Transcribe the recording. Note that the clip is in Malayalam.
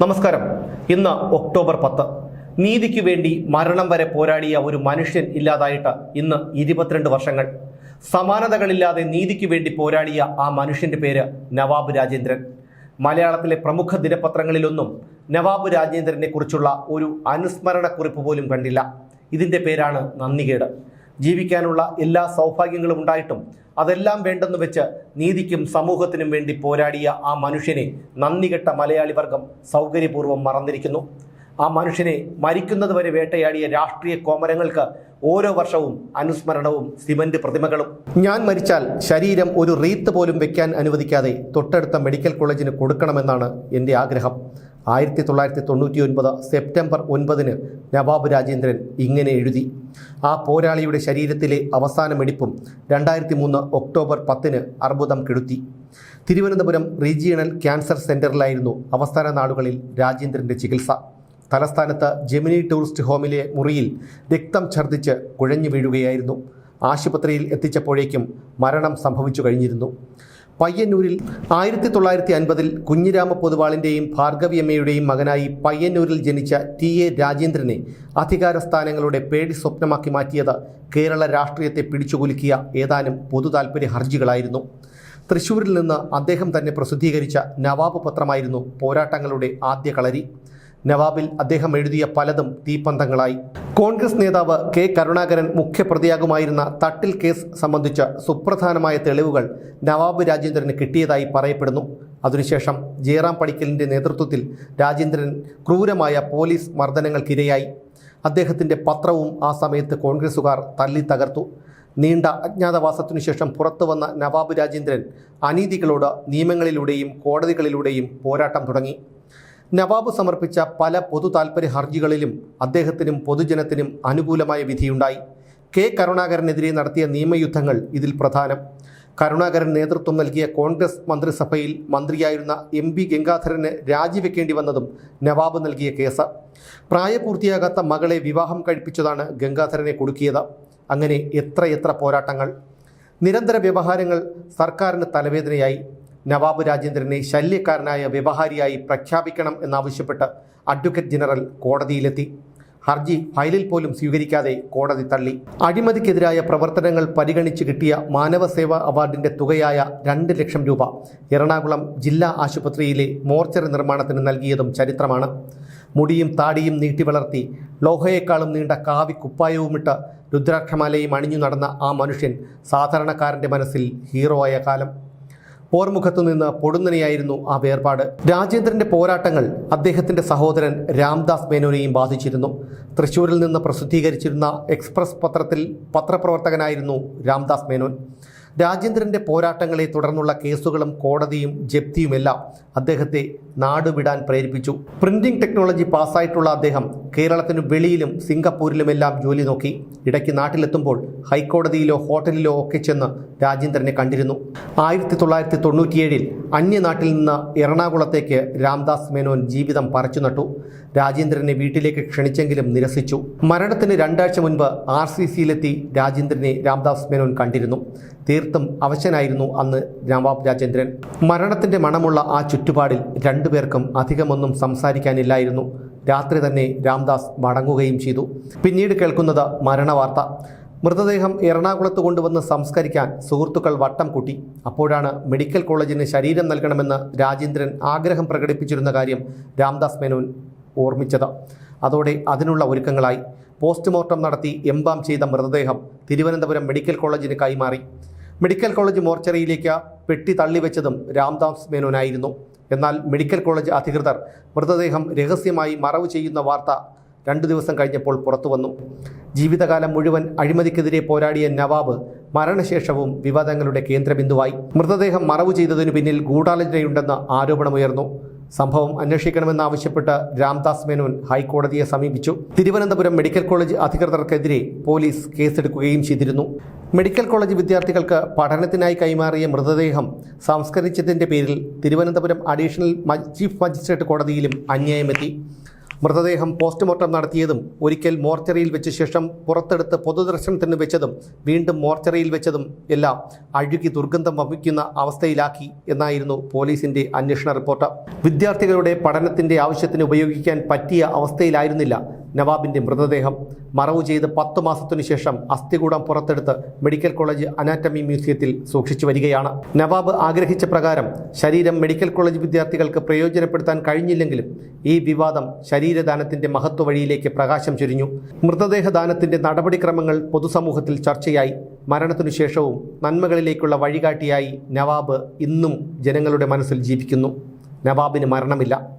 നമസ്കാരം. ഇന്ന് ഒക്ടോബർ പത്ത്. നീതിക്ക് വേണ്ടി മരണം വരെ പോരാടിയ ഒരു മനുഷ്യൻ ഇല്ലാതായിട്ട് ഇന്ന് ഇരുപത്തിരണ്ട് വർഷങ്ങൾ. സമാനതകളില്ലാതെ നീതിക്ക് വേണ്ടി പോരാടിയ ആ മനുഷ്യന്റെ പേര് നവാബ് രാജേന്ദ്രൻ. മലയാളത്തിലെ പ്രമുഖ ദിനപത്രങ്ങളിലൊന്നും നവാബ് രാജേന്ദ്രനെ കുറിച്ചുള്ള ഒരു അനുസ്മരണക്കുറിപ്പ് പോലും കണ്ടില്ല. ഇതിന്റെ പേരാണ് നന്ദികേട്. ജീവിക്കാനുള്ള എല്ലാ സൗഭാഗ്യങ്ങളും ഉണ്ടായിട്ടും അതെല്ലാം വേണ്ടെന്ന് വെച്ച് നീതിക്കും സമൂഹത്തിനും വേണ്ടി പോരാടിയ ആ മനുഷ്യനെ നന്ദികെട്ട മലയാളി വർഗം സൗകര്യപൂർവം മറന്നിരിക്കുന്നു. ആ മനുഷ്യനെ മരിക്കുന്നത് വരെ വേട്ടയാടിയ രാഷ്ട്രീയ കോമരങ്ങൾക്ക് ഓരോ വർഷവും അനുസ്മരണവും സിമന്റ് പ്രതിമകളും. ഞാൻ മരിച്ചാൽ ശരീരം ഒരു റീത്ത് പോലും വെക്കാൻ അനുവദിക്കാതെ തൊട്ടടുത്ത മെഡിക്കൽ കോളേജിന് കൊടുക്കണമെന്നാണ് എന്റെ ആഗ്രഹം. ആയിരത്തി തൊള്ളായിരത്തി തൊണ്ണൂറ്റി ഒൻപത് സെപ്റ്റംബർ ഒൻപതിന് നവാബ് രാജേന്ദ്രൻ ഇങ്ങനെ എഴുതി. ആ പോരാളിയുടെ ശരീരത്തിലെ അവസാന മെടിപ്പും രണ്ടായിരത്തി മൂന്ന് ഒക്ടോബർ പത്തിന് അർബുദം കെടുത്തി. തിരുവനന്തപുരം റീജിയണൽ ക്യാൻസർ സെന്ററിലായിരുന്നു അവസാന നാളുകളിൽ രാജേന്ദ്രന്റെ ചികിത്സ. തലസ്ഥാനത്ത് ജെമിനി ടൂറിസ്റ്റ് ഹോമിലെ മുറിയിൽ രക്തം ഛർദ്ദിച്ച് കുഴഞ്ഞു വീഴുകയായിരുന്നു. ആശുപത്രിയിൽ എത്തിച്ചപ്പോഴേക്കും മരണം സംഭവിച്ചു കഴിഞ്ഞിരുന്നു. പയ്യന്നൂരിൽ ആയിരത്തി തൊള്ളായിരത്തി അൻപതിൽ കുഞ്ഞിരാമ പൊതുവാളിന്റെയും ഭാർഗവിയമ്മയുടെയും മകനായി പയ്യന്നൂരിൽ ജനിച്ച ടി എ രാജേന്ദ്രനെ അധികാര സ്ഥാനങ്ങളുടെ പേടി സ്വപ്നമാക്കി മാറ്റിയത് കേരള രാഷ്ട്രീയത്തെ പിടിച്ചുകുലുക്കിയ ഏതാനും പൊതു ഹർജികളായിരുന്നു. തൃശൂരിൽ നിന്ന് അദ്ദേഹം തന്നെ പ്രസിദ്ധീകരിച്ച നവാബ് പത്രമായിരുന്നു പോരാട്ടങ്ങളുടെ ആദ്യ കളരി. നവാബിൽ അദ്ദേഹം എഴുതിയ പലതും തീപ്പന്തങ്ങളായി. കോൺഗ്രസ് നേതാവ് കെ കരുണാകരൻ മുഖ്യപ്രതിയാകുമായിരുന്ന തട്ടിൽ കേസ് സംബന്ധിച്ച സുപ്രധാനമായ തെളിവുകൾ നവാബ് രാജേന്ദ്രന് കിട്ടിയതായി പറയപ്പെടുന്നു. അതിനുശേഷം ജയറാം പടിക്കലിന്റെ നേതൃത്വത്തിൽ രാജേന്ദ്രൻ ക്രൂരമായ പോലീസ് മർദ്ദനങ്ങൾക്കിരയായി. അദ്ദേഹത്തിന്റെ പത്രവും ആ സമയത്ത് കോൺഗ്രസുകാർ തല്ലി തകർത്തു. നീണ്ട അജ്ഞാതവാസത്തിനു ശേഷം പുറത്തു വന്ന നവാബ് രാജേന്ദ്രൻ അനീതികളോട് നിയമങ്ങളിലൂടെയും കോടതികളിലൂടെയും പോരാട്ടം തുടങ്ങി. നവാബ് സമർപ്പിച്ച പല പൊതു താൽപ്പര്യ ഹർജികളിലും അദ്ദേഹത്തിനും പൊതുജനത്തിനും അനുകൂലമായ വിധിയുണ്ടായി. കെ കരുണാകരനെതിരെ നടത്തിയ നിയമയുദ്ധങ്ങൾ ഇതിൽ പ്രധാനം. കരുണാകരൻ നേതൃത്വം നൽകിയ കോൺഗ്രസ് മന്ത്രിസഭയിൽ മന്ത്രിയായിരുന്ന എം പി ഗംഗാധരന് രാജിവെക്കേണ്ടി വന്നതും നവാബ് നൽകിയ കേസ്. പ്രായപൂർത്തിയാകാത്ത മകളെ വിവാഹം കഴിപ്പിച്ചതാണ് ഗംഗാധരനെ കുടുക്കിയത്. അങ്ങനെ എത്രയെത്ര പോരാട്ടങ്ങൾ. നിരന്തര വ്യവഹാരങ്ങൾ സർക്കാരിന് തലവേദനയായി. നവാബ് രാജേന്ദ്രനെ ശല്യക്കാരനായ വ്യവഹാരിയായി പ്രഖ്യാപിക്കണം എന്നാവശ്യപ്പെട്ട് അഡ്വക്കേറ്റ് ജനറൽ കോടതിയിലെത്തി. ഹർജി ഫയലിൽ പോലും സ്വീകരിക്കാതെ കോടതി തള്ളി. അഴിമതിക്കെതിരായ പ്രവർത്തനങ്ങൾ പരിഗണിച്ച് കിട്ടിയ മാനവസേവാ അവാർഡിന്റെ തുകയായ രണ്ട് ലക്ഷം രൂപ എറണാകുളം ജില്ലാ ആശുപത്രിയിലെ മോർച്ചറി നിർമ്മാണത്തിന് നൽകിയതും ചരിത്രമാണ്. മുടിയും താടിയും നീട്ടി വളർത്തി ലോഹയേക്കാളും നീണ്ട കാവി കുപ്പായവുമിട്ട് രുദ്രാക്ഷമാലയും അണിഞ്ഞു നടന്ന ആ മനുഷ്യൻ സാധാരണക്കാരന്റെ മനസ്സിൽ ഹീറോ ആയ കാലം. പോർമുഖത്തു നിന്ന് പൊടുന്നനെയായിരുന്നു ആ വേർപാട്. രാജേന്ദ്രന്റെ പോരാട്ടങ്ങൾ അദ്ദേഹത്തിന്റെ സഹോദരൻ രാംദാസ് മേനോനെയും ബാധിച്ചിരുന്നു. തൃശൂരിൽ നിന്ന് പ്രസിദ്ധീകരിച്ചിരുന്ന എക്സ്പ്രസ് പത്രത്തിൽ പത്രപ്രവർത്തകനായിരുന്നു രാംദാസ് മേനോൻ. രാജേന്ദ്രന്റെ പോരാട്ടങ്ങളെ തുടർന്നുള്ള കേസുകളും കോടതിയും ജപ്തിയുമെല്ലാം അദ്ദേഹത്തെ നാടുവിടാൻ പ്രേരിപ്പിച്ചു. പ്രിന്റിംഗ് ടെക്നോളജി പാസ്സായിട്ടുള്ള അദ്ദേഹം കേരളത്തിനു വെളിയിലും സിംഗപ്പൂരിലുമെല്ലാം ജോലി നോക്കി. ഇടയ്ക്ക് നാട്ടിലെത്തുമ്പോൾ ഹൈക്കോടതിയിലോ ഹോട്ടലിലോ ഒക്കെ ചെന്ന് രാജേന്ദ്രനെ കണ്ടിരുന്നു. ആയിരത്തി തൊള്ളായിരത്തി തൊണ്ണൂറ്റിയേഴിൽ അന്യനാട്ടിൽ നിന്ന് എറണാകുളത്തേക്ക് രാംദാസ് മേനോൻ ജീവിതം പറിച്ചു നട്ടു. രാജേന്ദ്രനെ വീട്ടിലേക്ക് ക്ഷണിച്ചെങ്കിലും നിരസിച്ചു. മരണത്തിന് രണ്ടാഴ്ച മുൻപ് ആർ സി സിയിലെത്തി രാജേന്ദ്രനെ രാംദാസ് മേനോൻ കണ്ടിരുന്നു. തീർത്തും അവശനായിരുന്നു അന്ന് രാംബാബ് രാജേന്ദ്രൻ. മരണത്തിന്റെ മണമുള്ള ആ ചുറ്റുപാടിൽ രണ്ടുപേർക്കും അധികമൊന്നും സംസാരിക്കാനില്ലായിരുന്നു. രാത്രി തന്നെ രാംദാസ് മടങ്ങുകയും ചെയ്തു. പിന്നീട് കേൾക്കുന്നത് മരണവാർത്ത. മൃതദേഹം എറണാകുളത്ത് കൊണ്ടുവന്ന് സംസ്കരിക്കാൻ സുഹൃത്തുക്കൾ വട്ടം കൂട്ടി. അപ്പോഴാണ് മെഡിക്കൽ കോളേജിന് ശരീരം നൽകണമെന്ന് രാജേന്ദ്രൻ ആഗ്രഹം പ്രകടിപ്പിച്ചിരുന്ന കാര്യം രാംദാസ് മേനോൻ ഓർമ്മിച്ചത്. അതോടെ അതിനുള്ള ഒരുക്കങ്ങളായി. പോസ്റ്റ്മോർട്ടം നടത്തി എംബാം ചെയ്ത മൃതദേഹം തിരുവനന്തപുരം മെഡിക്കൽ കോളേജിന് കൈമാറി. മെഡിക്കൽ കോളേജ് മോർച്ചറിയിലേക്ക് പെട്ടി തള്ളിവെച്ചതും രാംദാസ് മേനോനായിരുന്നു. എന്നാൽ മെഡിക്കൽ കോളേജ് അധികൃതർ മൃതദേഹം രഹസ്യമായി മറവ് ചെയ്യുന്ന വാർത്ത രണ്ടു ദിവസം കഴിഞ്ഞപ്പോൾ പുറത്തു വന്നു ജീവിതകാലം മുഴുവൻ അഴിമതിക്കെതിരെ പോരാടിയ നവാബ് മരണശേഷവും വിവാദങ്ങളുടെ കേന്ദ്രബിന്ദുവായി. മൃതദേഹം മറവു ചെയ്തതിനു പിന്നിൽ ഗൂഢാലോചനയുണ്ടെന്ന് ആരോപണമുയർന്നു. സംഭവം അന്വേഷിക്കണമെന്നാവശ്യപ്പെട്ട് രാംദാസ് മേനോൻ ഹൈക്കോടതിയെ സമീപിച്ചു. തിരുവനന്തപുരം മെഡിക്കൽ കോളേജ് അധികൃതർക്കെതിരെ പോലീസ് കേസെടുക്കുകയും ചെയ്തിരുന്നു. മെഡിക്കൽ കോളേജ് വിദ്യാർത്ഥികൾക്ക് പഠനത്തിനായി കൈമാറിയ മൃതദേഹം സംസ്കരിച്ചതിന്റെ പേരിൽ തിരുവനന്തപുരം അഡീഷണൽ ചീഫ് മജിസ്ട്രേറ്റ് കോടതിയിലും അന്യായമെത്തി. മൃതദേഹം പോസ്റ്റ്മോർട്ടം നടത്തിയതും ഒരിക്കൽ മോർച്ചറിയിൽ വെച്ച ശേഷം പുറത്തെടുത്ത് പൊതുദർശനത്തിന് വെച്ചതും വീണ്ടും മോർച്ചറിയിൽ വെച്ചതും എല്ലാം അഴുകി ദുർഗന്ധം വമിക്കുന്ന അവസ്ഥയിലാക്കി എന്നായിരുന്നു പോലീസിന്റെ അന്വേഷണ റിപ്പോർട്ട്. വിദ്യാർത്ഥികളുടെ പഠനത്തിന്റെ ആവശ്യത്തിന് ഉപയോഗിക്കാൻ പറ്റിയ അവസ്ഥയിലായിരുന്നില്ല നവാബിന്റെ മൃതദേഹം മറവു ചെയ്ത് പത്ത് മാസത്തിനു ശേഷം അസ്ഥികൂടം പുറത്തെടുത്ത് മെഡിക്കൽ കോളേജ് അനാറ്റമി മ്യൂസിയത്തിൽ സൂക്ഷിച്ചു വരികയാണ്. നവാബ് ആഗ്രഹിച്ച പ്രകാരം ശരീരം മെഡിക്കൽ കോളേജ് വിദ്യാർത്ഥികൾക്ക് പ്രയോജനപ്പെടുത്താൻ കഴിഞ്ഞില്ലെങ്കിലും ഈ വിവാദം ശരീരദാനത്തിന്റെ മഹത്വ വഴിയിലേക്ക് പ്രകാശം ചൊരിഞ്ഞു. മൃതദേഹദാനത്തിന്റെ നടപടിക്രമങ്ങൾ പൊതുസമൂഹത്തിൽ ചർച്ചയായി. മരണത്തിനു ശേഷവും നന്മകളിലേക്കുള്ള വഴികാട്ടിയായി നവാബ് ഇന്നും ജനങ്ങളുടെ മനസ്സിൽ ജീവിക്കുന്നു. നവാബിന് മരണമില്ല.